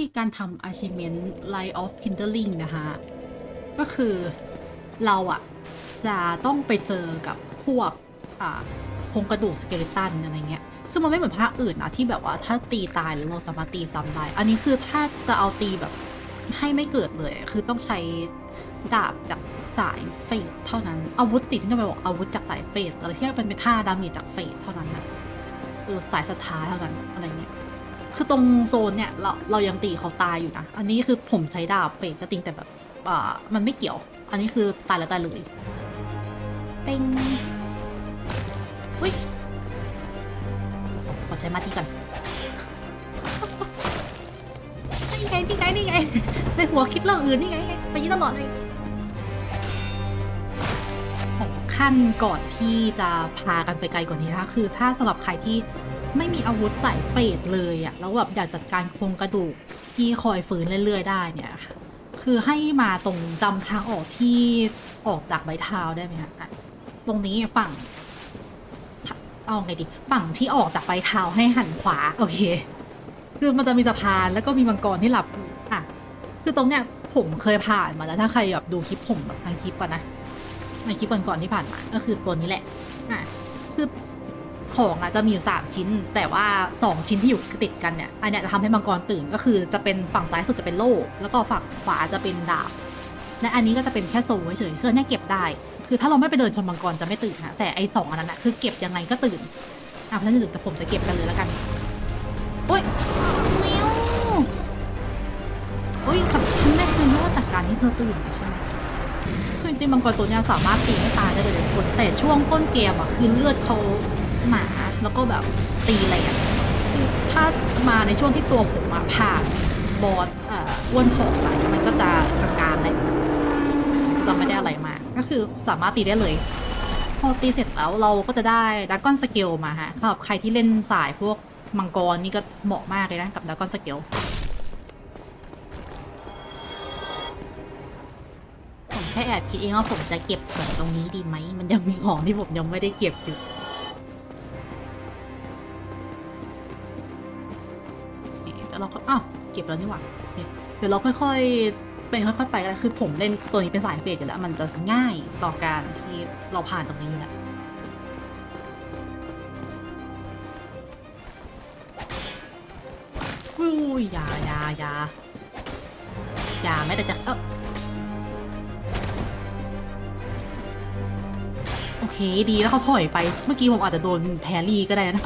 ที่การทำ achievement Light of Kindling นะคะก็คือเราอะจะต้องไปเจอกับพวกโครงกระดูกสเกเลตันอะไรเงี้ย ซึ่งมันไม่เหมือนภาคอื่นนะที่แบบว่าถ้าตีตายแล้วเราสามารถตีซ้ำได้ อันนี้คือถ้าจะเอาตีแบบให้ไม่เกิดเลย คือต้องใช้ดาบจากสายเฟดเท่านั้น อาวุธติดที่จะไปบอกอาวุธจากสายเฟดอะไรที่มันเป็นท่าดาเมจจากเฟดเท่านั้นนะเออสายสถาเท่านั้นอะไรเงี้ย คือตรงโซนเนี่ยเราเรายังตีเขาตายอยู่นะ อันนี้คือผมใช้ดาบเฟดก็จริงแต่แบบอ่ามันไม่เกี่ยว อันนี้คือตายแล้วตายเลยเป็นอุ้ยขอใช้มาที่ก่อนนี่ไงนี่ไงนี่ไงในหัวคิดเรื่องอื่นนี่ไงไปยี่ตลอดเลยของขั้นก่อนที่จะพากันไปไกลกว่านี้นะคะคือถ้าสำหรับใครที่ ไม่มีอาวุธใสายเฟดเลยอะแล้วแบบอยากจัดการโครงกระดูกที่คอยฟื้นเรื่อย ๆ ได้เนี่ยคือให้มาตรงจำทางออกที่ออกจากใบเท้าได้ไหมคะตรงนี้ฝั่งเอาไงดีฝั่งที่ออกจากใบเท้าให้หันขวา โอเค คือมันจะมีสะพานแล้วก็มีมังกรที่หลับอยู่อะคือตรงเนี้ยผมเคยผ่านมาแล้วถ้าใครแบบดูคลิปผมแบบทางคลิปอะนะในคลิปก่อนๆที่ผ่านมา ก็คือตัวนี้แหละอะคือ ของอะจะมีอยู่สามชิ้น แต่ว่าสองชิ้นที่อยู่ติดกันเนี่ยอันเนี้ยจะทำให้มังกรตื่นก็คือจะเป็นฝั่งซ้ายสุดจะเป็นโล่แล้วก็ฝั่งขวาจะเป็นดาบและอันนี้ก็จะเป็นแค่โซ่เฉยๆคืออันเนี้ยเก็บได้ คือถ้าเราไม่ไปเดินชนมังกรจะไม่ตื่นนะแต่ไอ้สองอันนั้นอะคือเก็บยังไงก็ตื่นอะเพราะฉะนั้นเดี๋ยวผมจะเก็บกันเลยแล้วกันโอ๊ยแมวโอ๊ยกับฉันไม่เคยรู้ว่าจากการที่เธอตื่นใช่ไหมคือจริงๆมังกรตัวนี้สามารถตีให้ตายได้เลยทุกคนแต่ช่วงต้นเกมอะคือเลือดเขา หนาแล้วก็แบบตีแรงคือถ้ามาในช่วงที่ตัวผมอะผ่านบอสอ่ออ้วนผอมไปมันก็จะกลางๆเลยจะไม่ได้อะไรมากก็คือสามารถตีได้เลย พอตีเสร็จแล้วเราก็จะได้ดักกอนสเกลมาฮะสำหรับใครที่เล่นสายพวกมังกรนี่ก็เหมาะมากเลยนะกับดักกอนสเกลผมแค่แอบคิดเองว่าผมจะเก็บของตรงนี้ดีไหม มันยังมีของที่ผมยังไม่ได้เก็บอยู่ เราก็อ้าวเก็บแล้วนี่หว่าเดี๋ยวเราค่อยๆเป็นค่อยๆไปกันคือผมเล่นตัวนี้เป็นสายเฟดอยู่แล้ว มันจะง่ายต่อการที่เราผ่านตรงนี้อยู่แล้วอุ้ยยายายายาไม่ได้จะเออโอเคดีแล้วเขาถอยไป เมื่อกี้ผมอาจจะโดนแพรรี่ก็ได้นะ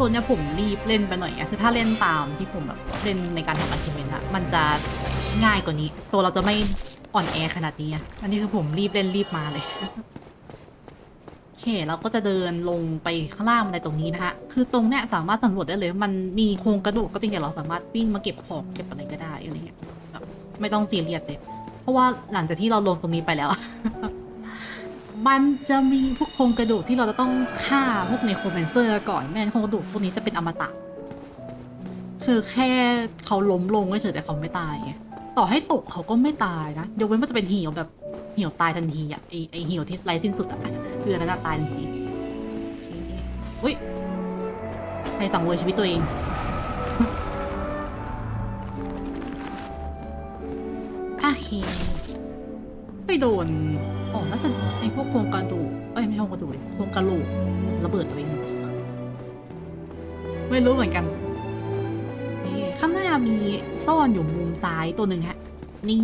ตัวเนี้ยผมรีบเล่นไปหน่อยอะคือถ้าเล่นตามที่ผมแบบเล่นในการทำอาชีพอะมันจะง่ายกว่านี้ ตัวเราจะไม่อ่อนแอขนาดนี้อันนี้คือผมรีบเล่นรีบมาเลยโอเคเราก็จะเดินลงไปข้างล่างในตรงนี้นะฮะคือตรงเนี้ยสามารถสำรวจได้เลย มันมีโครงกระดูกก็จริงแต่เราสามารถวิ่งมาเก็บของเก็บอะไรก็ได้อะไรเงี้ยแบบไม่ต้องซีเรียสเลย เพราะว่าหลังจากที่เราลงตรงนี้ไปแล้ว มันจะมีพวกโครงกระดูกที่เราจะต้องฆ่าพวกในโครแมนเซอร์ก่อนไม่งั้นโครงกระดูกพวกนี้จะเป็นอมตะ คือแค่เขาล้มลงเฉยแต่เขาไม่ตายไงต่อให้ตกเขาก็ไม่ตายนะยกเว้นว่าจะเป็นเหี่ยวแบบเหี่ยวตายทันทีอะไอไอเหี่ยวที่ไร้สิ้นสุดอะคือนั้นตายทันทีอุ้ยใครสั่งเวยชีวิตตัวเองโอเค ไปโดนอ๋อน่าจะไอพวกโครงกระดูกเอ้ยไม่ใช่โครงกระดูกโครงกระโหลกระเบิดตัวเองไม่รู้เหมือนกันนี่ข้างหน้ามีซ่อนอยู่มุมซ้ายตัวหนึ่งฮะ นี่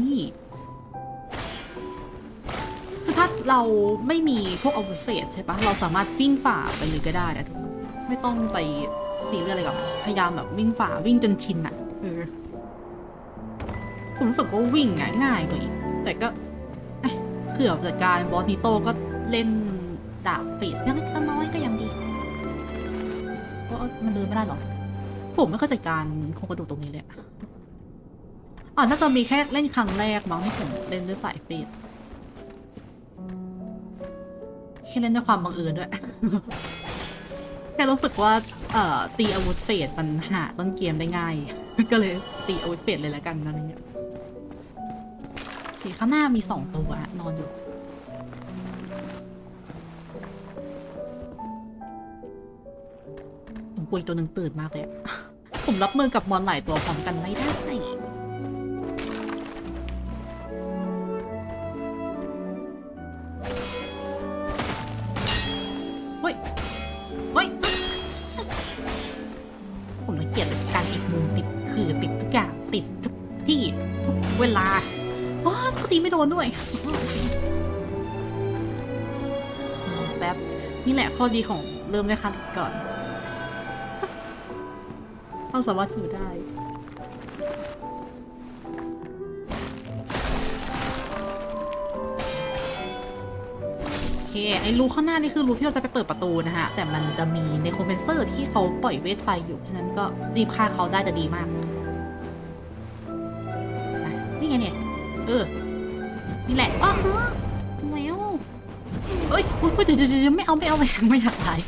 คือถ้าเราไม่มีพวกอาวุธเฟสใช่ปะเราสามารถวิ่งฝ่าไปเลยก็ได้นะทุกคนไม่ต้องไปซีเรียสอะไรกับมันพยายามแบบวิ่งฝ่าวิ่งจนชินอะเออผมรู้สึกว่าวิ่งอะง่ายกว่าอีก แต่ก็ เผื่อจัดการบอสนิโต้ก็เล่นดาบเฟสเล็กๆสักน้อยก็ยังดีเพราะมันเดินไม่ได้หรอ ผมไม่เคยจัดการโครงกระดูกตรงนี้เลยอะอ่าน่าจะมีแค่เล่นครั้งแรกมั้งที่ผมเล่นด้วยสายเฟสแค่เล่นด้วยความบังเอิญด้วยแค่รู้สึกว่าเอ่อตีอาวุธเฟสมันหาต้นเกมได้ง่าย ก็เลยตีอาวุธเฟสเลยล้วกันอะไรเงี้ยโอเค ข้างหน้ามีสองตัวนอนอยู่ ผมปุยตัวหนึ่งตื่นมากเลย ผมรับมือกับมอนหลายตัวพร้อมกันไม่ได้ ดีของเริ่มด้คันก่อนเราสามารถถือได้โอเคไอ้รูข้างหน้านี่คือรูที่เราจะไปเปิดประตูนะฮะ แต่มันจะมีในคอมเพนเซอร์ที่เขาปล่อยเวทไฟอยู่ ฉะนั้นก็รีบฆ่าเขาได้จะดีมาก นี่ไงเนี่ย เออ นี่แหละอ้อ เอ้ยอุ๊ยเดี๋ยวเดี๋ยวเดี๋ยวไม่เอาไม่เอาไม่ไม่อยากตาย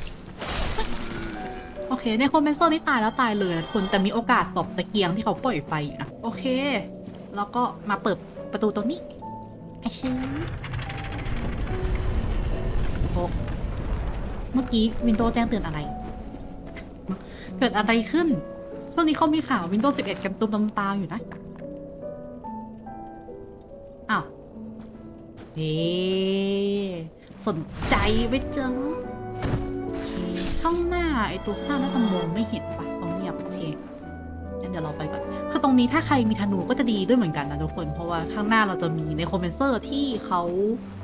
โอเคในคอมเพนเซอร์นี่ตายแล้วตายเลยนะคนแต่มีโอกาสตบตะเกียงที่เขาปล่อยไฟอยู่นะโอเค แล้วก็มาเปิดประตูตรงนี้ไอชื่อโอเมื่อกี้วินโดว์แจ้งเตือนอะไร เกิดอะไรขึ้น ช่วงนี้เขามีข่าว Windows 11 กันตุ้มตาอยู่นะอ้าวเฮ้ สนใจไหมจ๊ะโอเคข้างหน้าไอตัวข้างหน้าน่าจะมองไม่เห็นปะต้องเงียบโอเคงั้นเดี๋ยวเราไปก่อนคือตรงนี้ถ้าใครมีธนูก็จะดีด้วยเหมือนกันนะทุกคน เพราะว่าข้างหน้าเราจะมีในคอมเพนเซอร์ที่เขา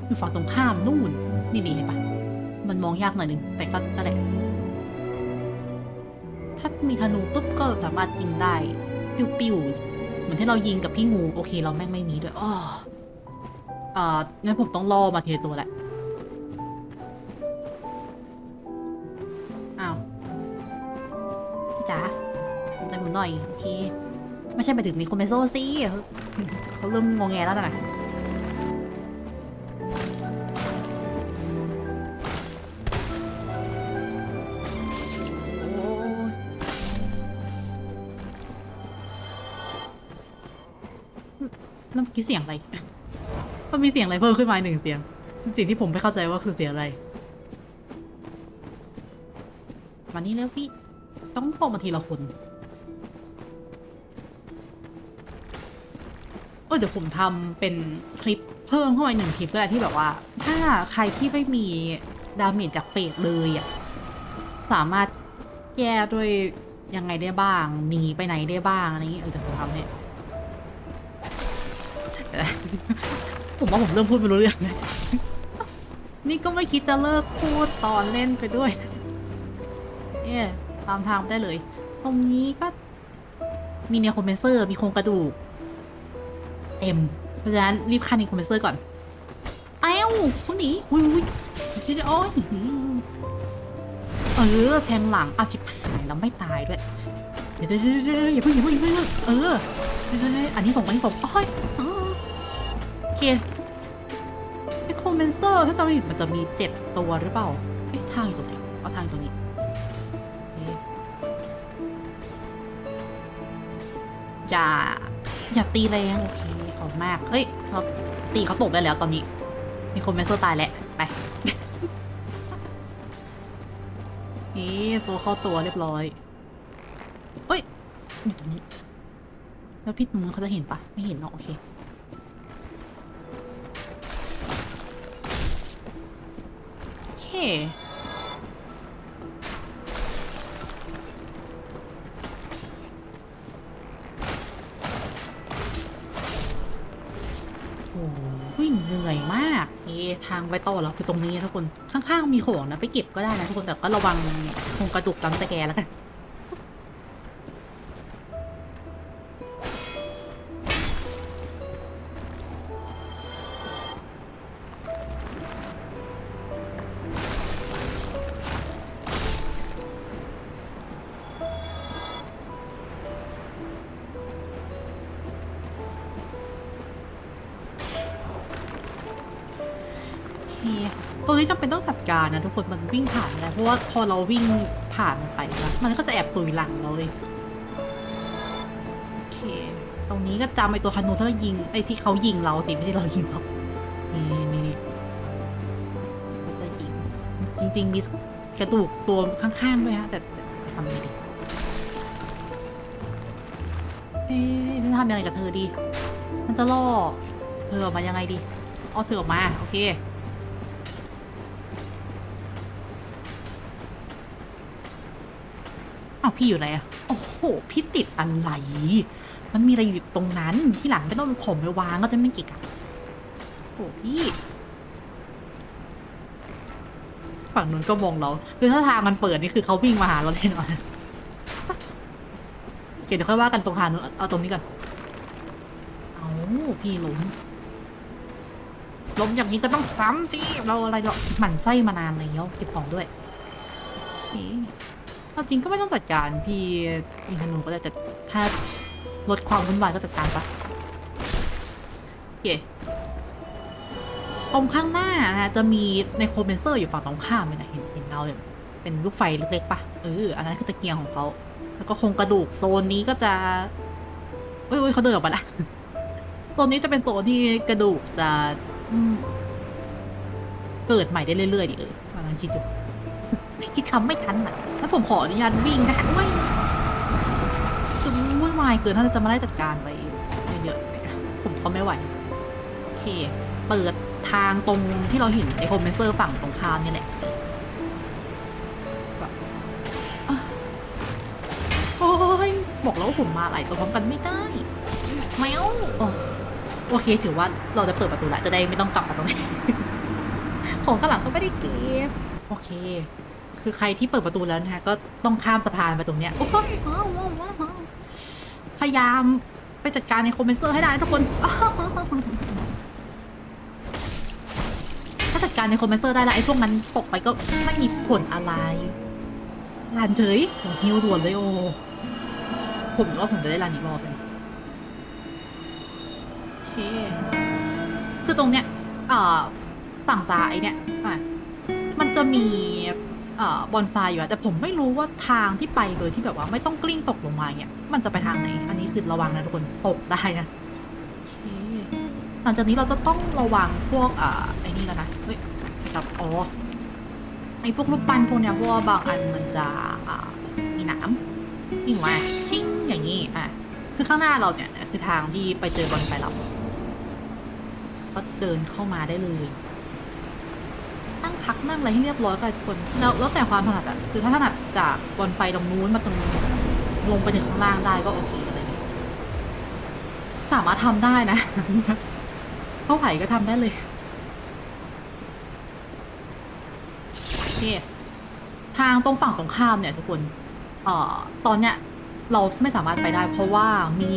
อยู่ฝั่งตรงข้ามนู่นนี่นี่เห็นปะมันมองยากหน่อยนึงแต่ก็นั่นแหละถ้ามีธนูปุ๊บก็สามารถยิงได้ปิ้วๆเหมือนที่เรายิงกับพี่งู โอเค เราแม่งไม่มีด้วยอ้อเอ่องั้นผมต้องล่อมาเทีละตัวแหละ หน่อยโอเคไม่ใช่ไปถึงนิโคเมโซสิเขาเขาเริ่มงงแงแล้วนะโอ้ยแล้วเมื่อกี้เสียงอะไร มันมีเสียงอะไรเพิ่มขึ้นมาหนึ่งเสียง สิ่งที่ผมไม่เข้าใจว่าคือเสียงอะไร มานี่แล้วพี่ ต้องโทรมาทีละคน เออเดี๋ยวผมทำเป็นคลิปเพิ่มเข้าไปหนึ่งคลิปก็ได้ที่แบบว่า ถ้าใครที่ไม่มีดาเมจจากเฟสเลยอะสามารถแก้ด้วยยังไงได้บ้างหนีไปไหนได้บ้างอะไรอย่างนี้เออเดี๋ยวผมทำให้ผมว่าผมเริ่มพูดไม่รู้เรื่องแล้วนี่ก็ไม่คิดจะเลิกพูดตอนเล่นไปด้วยเอ๊ะตามทางได้เลย ตรงนี้ก็มีเนโคเมนเซอร์ มีโครงกระดูก เต็ม เพราะฉะนั้นรีบฆ่าเนโคเมนเซอร์ก่อนเอ้าเขาหนีอุ้ยอุ้ยชิดโอ้ยเออแทงหลังเอาชิบหายแล้วไม่ตายด้วยเดี๋ยวเดี๋ยวเดี๋ยวเด้อย่าเพิ่งอย่าเพิ่งอย่าเพิ่งเออเฮ้ยเฮ้ยเฮ้ยอันนี้ส่งอันนี้ส่งโอ้ยเออโอเคเนโคเมนเซอร์ถ้าจำไม่ผิดมันจะมีเจ็ดตัวหรือเปล่าเอ๊ะทางอยู่ตรงไหนเอาทางตรงนี้อย่าอย่าตีแรงโอเค มาก เฮ้ยเราตีเขาตกได้แล้วตอนนี้ มีคนเมสเซอร์ตายแล้ว ไป นี่โซเข้าตัวเรียบร้อยเฮ้ยอยู่ตรงนี้ แล้วพี่ตรงนู้นเขาจะเห็นปะไม่เห็นเนาะโอเคโอเค อ้ยเหนื่อยมากเอทางไปต่อแล้วคือตรงนี้นะทุกคนข้างๆมีของนะไปเก็บก็ได้นะทุกคนแต่ก็ระวังโครงกระดูกตำตะแกแล้วกันารนะทุกคนมันวิ่งผ่านแล้วเพราะว่าพอเราวิ่งผ่านมันไปมันก็จะแอบตุยหลังเราเลยโอเค ตรงนี้ก็จำไอตัวธนูที่เรายิงไอที่เขายิงเราสิไม่ใช่เรายิงเขานี่นี่นี่ก็จะยิงจริง ๆ มีกระดูกตัวข้างๆด้วยฮะแต่ทำยังไงดีเอ๊ะจะทำยังไงกับเธอดี มันจะล่อเธอออกมายังไงดี เอาเธอออกมา โอเค พี่อยู่ไหนอะโอ้โห พี่ติดอะไร มันมีอะไรอยู่ตรงนั้นที่หลังไม่ต้องผมไปวางก็จะไม่กิกอะโอ้พี่ ฝั่งนู้นก็มองเรา คือถ้าทางมันเปิดนี่คือเขาวิ่งมาหาเราแน่นอนเดี๋ยวค่อยว่ากันตรงทางนู้นเอาตรงนี้ก่อน เอาพี่ล้มล้มอย่างนี้ก็ต้องซ้ำสิ เราอะไรเราหมั่นไส้มานานแล้วเก็บของด้วยโอ เอาจริงก็ไม่ต้องจัดการพี่อินทนูก็ได้แต่ถ้าลดความวุ่นวายก็จัดการปะโอเคตรงข้างหน้านะจะมีในโคเบนเซอร์อยู่ฝั่งตรงข้ามเลยนะเห็นเห็นเราเนี่ยเป็นลูกไฟเล็กๆปะเอออันนั้นคือตะเกียงของเขาแล้วก็โครงกระดูกโซนนี้ก็จะเอ้ยเอ้ยเขาเดินออกมาละโซนนี้จะเป็นโซนที่กระดูกจะเกิดใหม่ได้เรื่อยๆดิเออกำลังคิดอยู่ คิดคำไม่ทันอะแล้วผมขออนุญาตวิ่งนะคะไม่คือวุ่นวายเกินถ้าจะมาไล่จัดการไปเยอะๆนะผมก็ไม่ไหว โอเค เปิดทางตรงที่เราเห็นไอโคมเมนเซอร์ฝั่งตรงข้ามนี่แหละโอ้ยบอกแล้วว่าผมมาหลายตัวพร้อมกันไม่ได้แมวโอ้โอเค ถือว่าเราจะเปิดประตูละจะได้ไม่ต้องกลับมาตรงนี้ของข้างหลังก็ไม่ได้เก็บ โอเค คือใครที่เปิดประตูแล้วนะคะก็ต้องข้ามสะพานไปตรงเนี้ยพยายามไปจัดการในคอมเมนเซอร์ให้ได้ทุกคน ถ้าจัดการในคอมเมนเซอร์ได้แล้วไอ้พวกนั้นตกไปก็ไม่มีผลอะไรลานเฉยโอ้ฮิวด่วนเลยโอ้ผมว่าผมจะได้ลานอีกรอบหนึงโอเค คือตรงเนี้ย เอ่อฝั่งซ้ายเนี่ยอะมันจะมี บอลไฟอยู่อะแต่ผมไม่รู้ว่าทางที่ไปโดยที่แบบว่าไม่ต้องกลิ้งตกลงมาเนี่ยมันจะไปทางไหน อันนี้คือระวังนะทุกคนตกได้นะโอเคหลังจากนี้เราจะต้องระวังพวกอ่าไอ้นี่แล้วนะเฮ้ยครับอ๋อไอ้พวกลูกปั้นพวกเนี้ยเพราะว่าบางอันมันจะอ่ามีหนามจริงว่าชิ่งอย่างนี้อะคือข้างหน้าเราเนี่ยคือทางที่ไปเจอบอลไฟเราก็เดินเข้ามาได้เลย นั่งพักนั่งอะไรให้เรียบร้อยกันทุกคนแล้วแล้วแต่ความถนัดอะคือถ้าถนัดจากบนไฟตรงนู้นมาตรงนี้ลงไปถึงข้างล่างได้ก็โอเคอะไรอย่างเงี้ยสามารถทำได้นะเข้าไหวก็ทำได้เลยโอเคทางตรงฝั่งตรงข้ามเนี่ยทุกคนเอ่อตอนเนี้ยเราไม่สามารถไปได้ เพราะว่ามี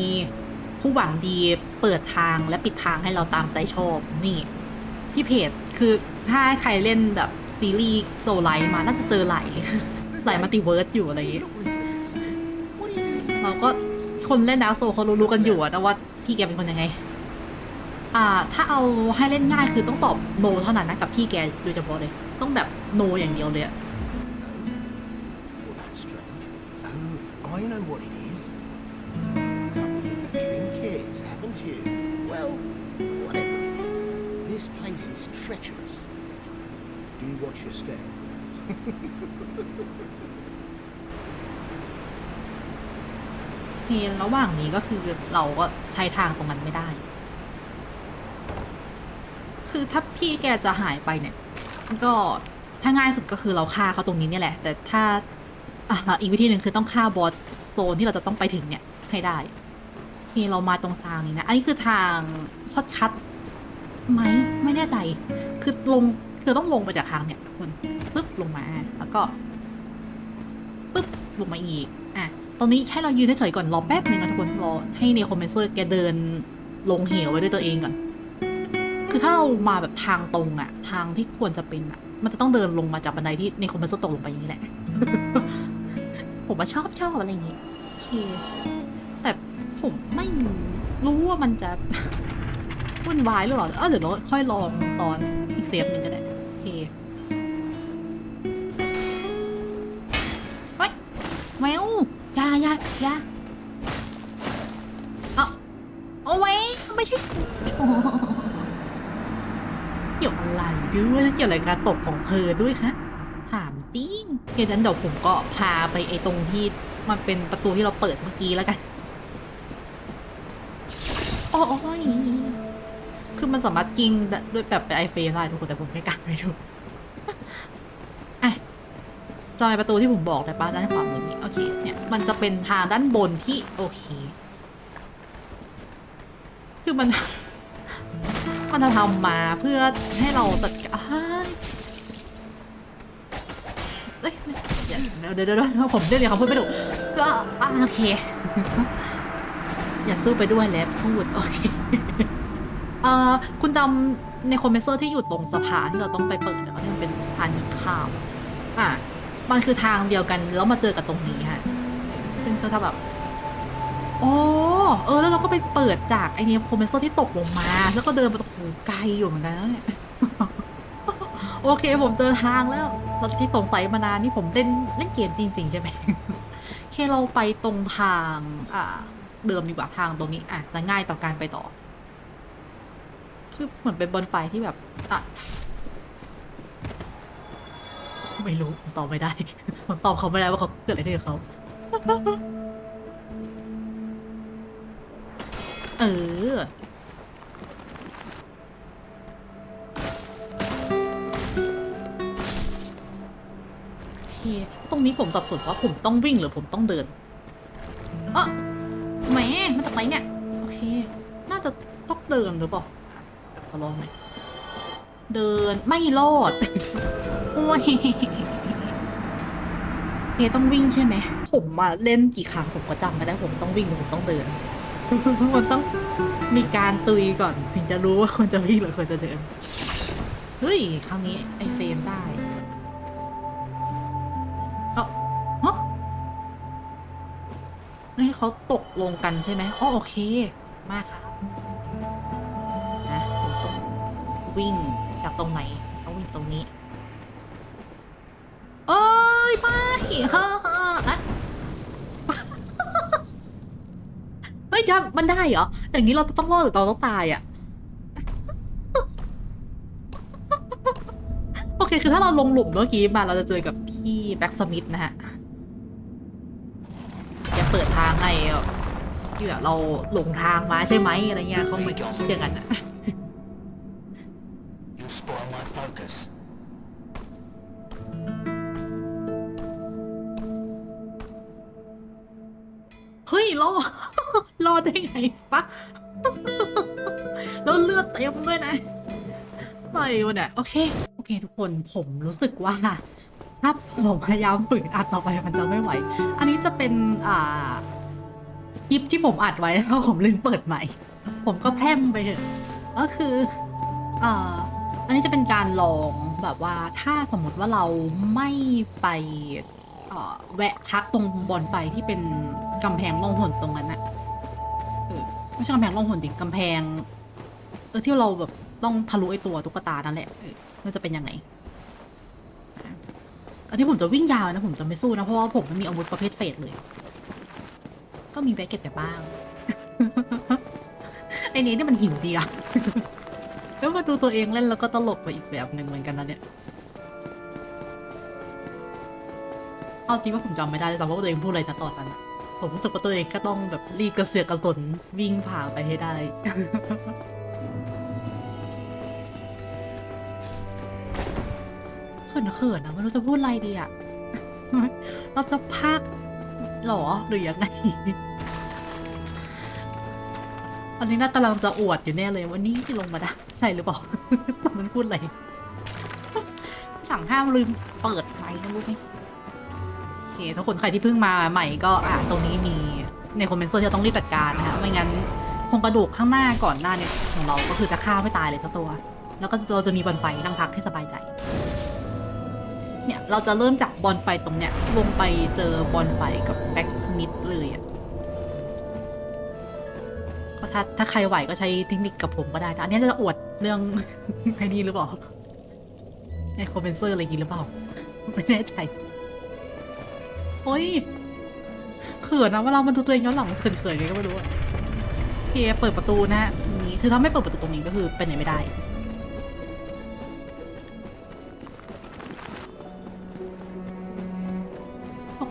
ผู้หวังดีเปิดทางและปิดทางให้เราตามใจชอบนี่ที่เพจคือ ถ้าใครเล่นแบบซีรีส์โซลไลท์มาน่าจะเจอไหลไหลมัลติเวิร์สอยู่อะไรอย่างงี้เราก็คนเล่นดาวโซเขารู้ๆกันอยู่อะนะว่าพี่แกเป็นคนยังไง อ่า ถ้าเอาให้เล่นง่ายคือต้องตอบโนเท่านั้นนะกับพี่แกโดยเฉพาะเลย ต้องแบบโนอย่างเดียวเลยอะ I know what it is. You've come here to trim kids, haven't you? Well, whatever it is, this place is treacherous. Watch your step? เพียงระหว่างนี้ก็คือเราก็ใช้ทางตรงนั้นไม่ได้ คือถ้าพี่แกจะหายไปเนี่ย ก็ถ้าง่ายสุดก็คือเราฆ่าเขาตรงนี้เนี่ยแหละ แต่ถ้าอีกวิธีหนึ่งคือต้องฆ่าบอสโซนที่เราจะต้องไปถึงเนี่ยให้ได้โอเคเรามาตรงซางนี้นะ อันนี้คือทางช็อตคัทไหมไม่แน่ใจ คือลง คือต้องลงไปจากทางเนี่ยคุณปึ๊บลงมา แล้วก็ปึ๊บลงมาอีก อะตรงนี้ให้เรายืนเฉยๆก่อนรอแป๊บหนึ่งนะทุกคนรอให้เนโคเมนเซอร์แกเดินลงเหวไว้ด้วยตัวเองก่อน คือถ้าเรามาแบบทางตรงอะทางที่ควรจะเป็นอะมันจะต้องเดินลงมาจากบันไดที่เนโคเมนเซอร์ตกลงไปอย่างนี้แหละ ผมว่าชอบชอบอะไรอย่างงี้โอเค แต่ผมไม่รู้ว่ามันจะวุ่นวายหรือเปล่าเออเดี๋ยวเราค่อยลองตอนอีกเซฟหนึ่งก็ได้ แมวอยาอยาอยาเอาเอาไว้ไม่ใช่เกี่ยวอะไรด้วยเกี่ยวอะไรกับการตกของเธอด้วยฮะถามจติ้งเคนั้นเดี๋ยวผมก็พาไปไอ้ตรงที่มันเป็นประตูที่เราเปิดเมื่อกี้แล้วกันโอ้ยคือมันสามารถยิงด้วยแบบไอเฟนได้ทุกคนแต่ผมไม่กล้าไปดู จอยประตูที่ผมบอกได้ปะด้านขวามือนี้โอเคเนี่ยมันจะเป็นทางด้านบนที่โอเค คือมัน มันจะทำมาเพื่อให้เราจัดการเอ้ยไม่ใช่เดี๋ยวเดี๋ยวเดี๋ยวเดี๋ยวผมเรียกเดี๋ยเขาพูดไม่ถูกก็โอเค อย่าสู้ไปด้วยแล้วพูดโอเคเอ่อคุณจำในคอมเพรสเซอร์ที่อยู่ตรงสะพานที่เราต้องไปเปิดเนี่ยมันเป็นสะพานหินข้าวอะ มันคือทางเดียวกันแล้วมาเจอกับตรงนี้ฮะซึ่งก็จะแบบโอ้เออ แล้วเราก็ไปเปิดจากไอเนี้ยคอมเพรสเซอร์ที่ตกลงมา แล้วก็เดินไปโอ้ไกลอยู่เหมือนกันเนี่ยโอเค ผมเจอทางแล้วเราที่สงสัยมานานนี่ผมเล่นเล่นเกมจริง ๆ ใช่ไหมโอเคเราไปตรงทางอ่าเดิมดีกว่าทางตรงนี้อะจะง่ายต่อการไปต่อ คือเหมือนเป็นบนไฟที่แบบอะ ไม่รู้ผมตอบไม่ได้ผมตอบเขาไม่ได้ว่าเขาเกิดอะไรขึ้นกับเขาเออโอเคตรงนี้ผมสับสนว่าผมต้องวิ่งหรือผมต้องเดินอะแหมมันจะไปเนี่ย โอเค น่าจะต้องเดินหรือเปล่าเดี๋ยวขอลองหน่อย เดินไม่รอดโอ้ยเฮต้องวิ่งใช่ไหม ผมมาเล่นกี่ครั้งผมก็จำไม่ได้ผมต้องวิ่งหรือผมต้องเดิน มันต้องมีการตุยก่อน ถึงจะรู้ว่าควรจะวิ่งหรือควรจะเดิน เฮ้ย คราวนี้ไอเฟรมได้เอ้าฮะนี่เขาตกลงกันใช่ไหมอ๋อโอเค มากครับนะผมต้องวิ่ง จากตรงไหนต้องวิ่งตรงนี้เอ้ยไม่ฮ่าฮ่าอะเฮ้ยดมันได้เหรอ อย่างนี้เราจะต้องรอดหรือเราต้องตายอะ โอเค คือถ้าเราลงหลุมเมื่อกี้มาเราจะเจอกับพี่แบ็กสมิธนะฮะแกเปิดทางให้ที่แบบเราหลงทางมาใช่ไหมอะไรเงี้ยเขาเหมือนคิดอย่างนั้นอะ เฮ้ยรอดรอดได้ไงปะแล้วเลือดเต็มด้วยนะอะไรวะเนี่ยโอเค โอเค ทุกคนผมรู้สึกว่าถ้าผมพยายามฝืนอัดต่อไปมันจะไม่ไหว อันนี้จะเป็นอ่าคลิปที่ผมอัดไว้เพราะผมลืมเปิดใหม่ ผมก็แพร่มไปเถอะก็คืออ่าอันนี้จะเป็นการลองแบบว่าถ้าสมมติว่าเราไม่ไป เอ่อแวะพักตรงบอนไฟที่เป็นกำแพงล่องหนตรงนั้นนะเออไม่ใช่กำแพงล่องหนดิกำแพง เออที่เราแบบต้องทะลุไอตัวตุ๊กตานั่นแหละเออมันจะเป็นยังไงอันนี้ผมจะวิ่งยาวนะผมจะไม่สู้นะ เพราะว่าผมไม่มีอาวุธประเภทเฟสเลย ก็มีแบกเก็ตแต่บ้าง ไอ้นี้นี่มันหิวดีอะแล้วมาดูตัวเองเล่นแล้วก็ตลกไปอีกแบบหนึ่งเหมือนกันนะเนี่ย เอาจริงว่าผมจำไม่ได้เลยซ้ำว่าตัวเองพูดอะไรนะตอนนั้นอะผมรู้สึกว่าตัวเองก็ต้องแบบรีบกระเสือกกระสนวิ่งผ่าไปให้ได้ เขินเขินนะไม่รู้จะพูดอะไรดีอะเราจะพักหรอหรือยังไงอันนี้น่ากำลังจะอวดอยู่แน่เลยวันนี้ที่ลงมาได้ใช่หรือเปล่ามันพูดอะไรสั่งห้ามลืมเปิดไฟนะรู้ไหม เคทุกคนใครที่เพิ่งมาใหม่ก็อะตรงนี้มีในคอมเมนต์เซอร์ที่เราต้องรีบจัดการนะฮะไม่งั้นโครงกระดูกข้างหน้าก่อนหน้าเนี่ยของเราก็คือจะฆ่าไม่ตายเลยสักตัว แล้วก็เราจะมีบอลไฟนั่งพักให้สบายใจ เนี่ยเราจะเริ่มจากบอลไฟตรงเนี้ยลงไปเจอบอลไฟกับแบ็กสมิธเลยอะก็ถ้าถ้าใครไหวก็ใช้เทคนิคกับผมก็ได้นะอันนี้จะอวดเรื่องไอ้นี่หรือเปล่าไอคอมเมนเซอร์อะไรอย่างงี้หรือเปล่าไม่แน่ใจ โอ้ยเขินนะเวลามันดูตัวเองย้อนหลังมันเขินๆไงก็ไม่รู้อะเคเปิดประตูนะนี้คือถ้าไม่เปิดประตูตรงนี้ก็คือเป็นไหนไม่ได้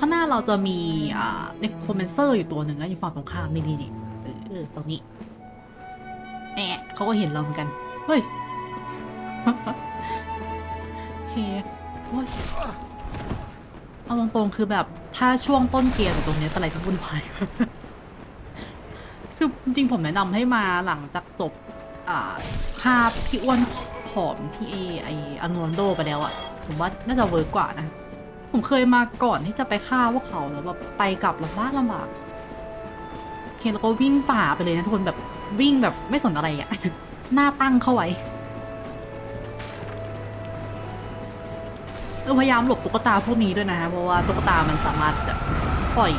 ข้างหน้าเราจะมีอ่าเนคอมเมนเซอร์อยู่ตัวหนึ่งนะอยู่ฝั่งตรงข้ามนี่นี่นี่เออเออตรงนี้แอะเขาก็เห็นเราเหมือนกัน เฮ้ยโอเคโอ้ยเอาตรงๆคือแบบ ถ้าช่วงต้นเกมตรงนี้เป็นอะไรที่วุ่นวายคือจริงๆผมแนะนำให้มาหลังจากจบอ่าคาบพี่อ้วนผอมที่ไออันนวนโดไปแล้วอะผมว่าน่าจะเวิร์กกว่านะ ผมเคยมาก่อนที่จะไปฆ่าพวกเขาแล้วแบบไปกลับลำบากลำบากเคแล้วก็วิ่งฝ่าไปเลยนะทุกคนแบบวิ่งแบบไม่สนอะไรอะหน้าตั้งเข้าไว้ เออพยายามหลบตุ๊กตาพวกนี้ด้วยนะฮะเพราะว่าตุ๊กตามันสามารถแบบปล่อย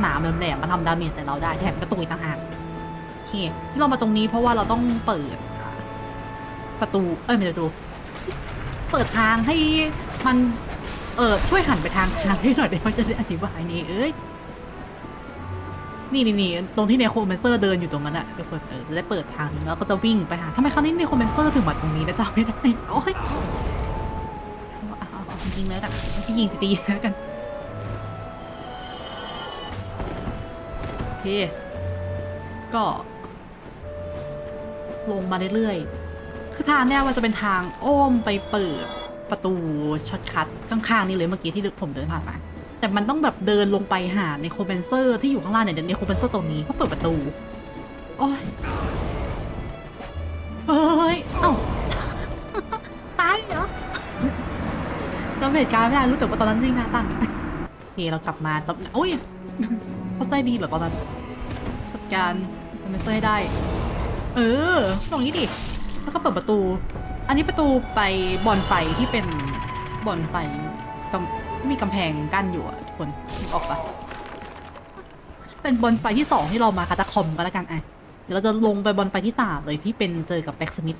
หนามแหลมๆมาทำดาเมจใส่เราได้แถมกระตุกอีกต่างหากโอเค ที่เรามาตรงนี้เพราะว่าเราต้องเปิดประตู เอ้ยไม่ใช่ประตู เปิดทางให้มันเออช่วยหันไปทางทางให้หน่อยเดี๋ยวจะได้อธิบายนี่เอ้ยนี่นี่นี่ตรงที่เนโครแมนเซอร์เดินอยู่ตรงนั้นอะทุกคนเออจะได้เปิดทางแล้วก็จะวิ่งไปหาทำไมครั้งนี้เนโครแมนเซอร์ถึงมาตรงนี้นะจำไม่ได้โอ้ย เอาเอาเอาจริงๆแล้วกันไม่ใช่ยิงตีๆแล้วกันโอเคก็ ลงมาเรื่อยๆ คือทางเนี่ยมันจะเป็นทางอ้อมไปเปิดประตูช็อตคัทข้างๆนี่เลยเมื่อกี้ที่ผมเดินผ่านมาแต่มันต้องแบบเดินลงไปหาในโคเบนเซอร์ที่อยู่ข้างล่างเนี่ยเดี๋ยวในโคเบนเซอร์ตรงนี้เขาเปิดประตู โอ้ยเฮ้ย เอ้า เหตุการณ์ไม่ได้รู้แต่ว่าตอนนั้นวิ่งหน้าตั้งโอเคเรากลับมาตบโอ้ยเข้าใจดีเหรอตอนนั้น จัดการโคเบนเซอร์ให้ได้ เออตรงนี้ดิแล้วก็เปิดประตู อันนี้ประตูไปบ่อนไฟที่เป็นบ่อนไฟกำมีกำแพงกั้นอยู่อะทุกคนนึกออกปะเป็นบอนไฟที่สองที่เรามาคาตาคอมก็แล้วกันอะเดี๋ยวเราจะลงไปบอนไฟที่สามเลยที่เป็นเจอกับแบ็กสมิธ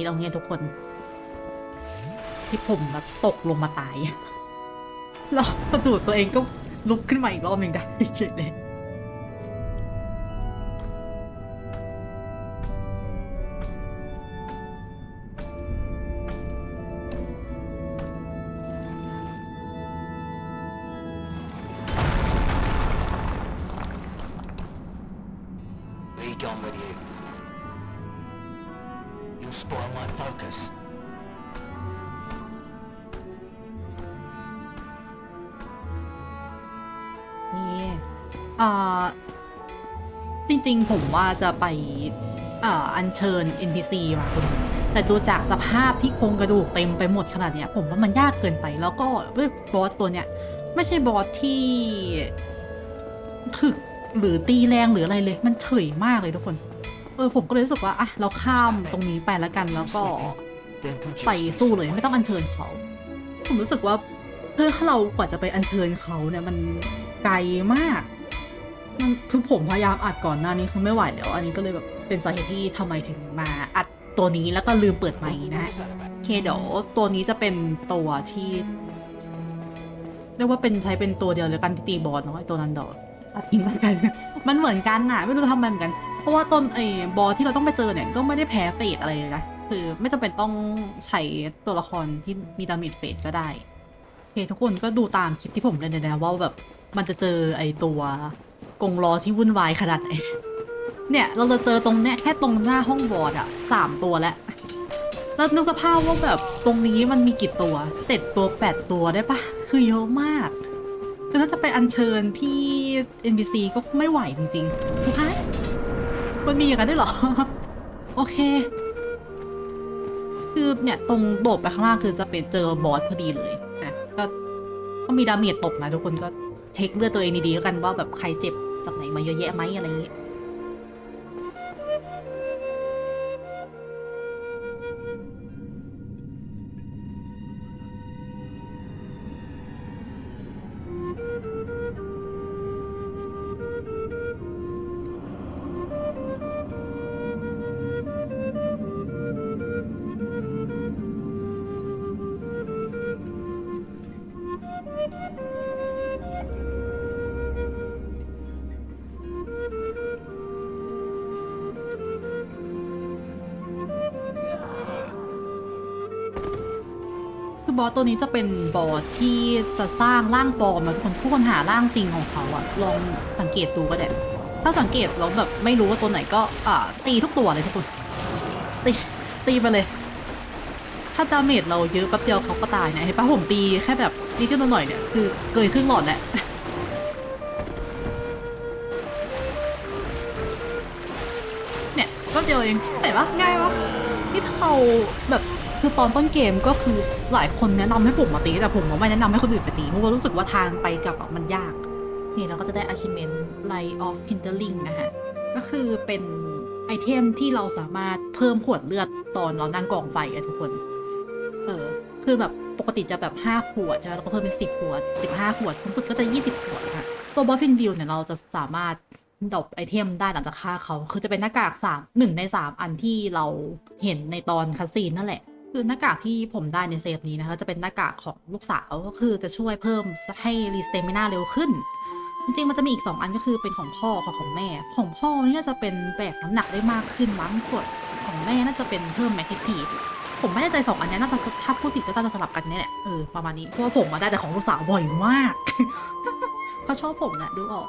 ทีตรงเนี้ยทุกคน ที่ผมแบบตกลงมาตายแล้วประตูตัวเองก็ลุกขึ้นมาอีกรอบหนึ่งได้เฉยเลย จะไปอัญเชิญ NPC มาคุณแต่ดูจากสภาพที่โครงกระดูกเต็มไปหมดขนาดเนี้ย ผมว่ามันยากเกินไปแล้วก็ด้วยบอสตัวเนี้ย ไม่ใช่บอสที่ถึกหรือตีแรงหรืออะไรเลย มันเฉยมากเลยทุกคน เออผมก็เลยรู้สึกว่าอะเราข้ามตรงนี้ไปแล้วกันแล้วก็ไปสู้เลยไม่ต้องอัญเชิญเขา ผมรู้สึกว่าเพื่อถ้าเรากว่าจะไปอัญเชิญเขาเนี่ยมันไกลมาก มันคือผมพยายามอัดก่อนหน้านี้คือไม่ไหวแล้ว อันนี้ก็เลยแบบเป็นสาเหตุที่ทำไมถึงมาอัดตัวนี้แล้วก็ลืมเปิดไมค์นะโอเคเดี๋ยวตัวนี้จะเป็นตัวที่เรียกว่าเป็นใช้เป็นตัวเดียวเลยกันที่ตีบอสเนาะไอตัวนั้นดอกตัดทิ้งไปกัน มันเหมือนกันน่ะไม่รู้ทำไมเหมือนกัน เพราะว่าต้นไอ้บอสที่เราต้องไปเจอเนี่ยก็ไม่ได้แพ้เฟสอะไรเลยนะคือไม่จำเป็นต้องใช้ตัวละครที่มีดาเมจเฟสก็ได้โอเคทุกคนก็ดูตามคลิปที่ผมเล่นเลยนะว่าแบบมันจะเจอไอ้ตัว กงล้อที่วุ่นวายขนาดไหน เนี่ย เราจะเจอตรงเนี้ยแค่ตรงหน้าห้องบอสอะสามตัวแล้วแล้วนึกสภาพว่าแบบตรงนี้มันมีกี่ตัวเจ็ดตัวแปดตัวได้ปะคือเยอะมากคือถ้าจะไปอัญเชิญพี่ NPC ก็ไม่ไหวจริงๆฮะมันมีอย่างนั้นด้วยหรอ โอเค คือเนี่ยตรงโดดไปข้างล่างคือจะเป็นเจอบอสพอดีเลยนะก็ก็มีดาเมจตกนะทุกคนก็เช็คเลือดตัวเองดีๆแล้วกันว่าแบบใครเจ็บ จากไหนมาเยอะแยะไหมอะไรอย่างงี้ บอสตัวนี้จะเป็นบอสที่จะสร้างร่างปลอมนะทุกคนทุกคนหาร่างจริงของเขาอะลองสังเกตดูก็ได้ ถ้าสังเกตแล้วแบบไม่รู้ว่าตัวไหนก็อ่าตีทุกตัวเลยทุกคนตีตีไปเลย ถ้าดาเมจเราเยอะแป๊บเดียวเขาก็ตายเนี่ยเห็นปะผมตีแค่แบบนิดเดียวหน่อยเนี่ยคือเกินครึ่งหลอดแหละเนี่ยแป๊บเดียวเองเห็นปะง่ายวะนี่ถ้าเราแบบ คือตอนต้นเกมก็คือหลายคนแนะนำให้ผมมาตีแต่ผมไม่แนะนำให้คนอื่นไปตีเพราะว่ารู้สึกว่าทางไปกลับมันยาก นี่เราก็จะได้ achievement Light of Kindling นะฮะ ก็คือเป็นไอเทมที่เราสามารถเพิ่มขวดเลือดตอนเรานั่งกองไฟอะทุกคน เออ คือแบบปกติจะแบบ 5 ขวดใช่ไหมแล้วก็เพิ่มเป็น 10 ขวด 15 ขวดสูงสุดก็จะ 20 ขวดค่ะ ตัวบอสพินวิวเนี่ยเราจะสามารถดอปไอเทมได้หลังจากฆ่าเขา คือจะเป็นหน้ากาก3หนึ่งใน 3 อันที่เราเห็นในตอนคัสซีนนั่นแหละ คือหน้ากากที่ผมได้ในเซฟนี้นะคะ จะเป็นหน้ากากของลูกสาวก็คือจะช่วยเพิ่มให้รีสเตมินาเร็วขึ้น จริงๆ มันจะมีอีก 2 อันก็คือเป็นของพ่อกับของแม่ ของพ่อนี่น่าจะเป็นแบกน้ำหนักได้มากขึ้นมั้งส่วนของแม่น่าจะเป็นเพิ่มแมกเนตีผมไม่แน่ใจสองอันนี้น่าจะถ้าพูดผิดก็น่าจะสลับกันเนี่ยแหละเออประมาณนี้เพราะว่าผมมาได้แต่ของลูกสาวบ่อยมากเขาชอบผมแหละดูออก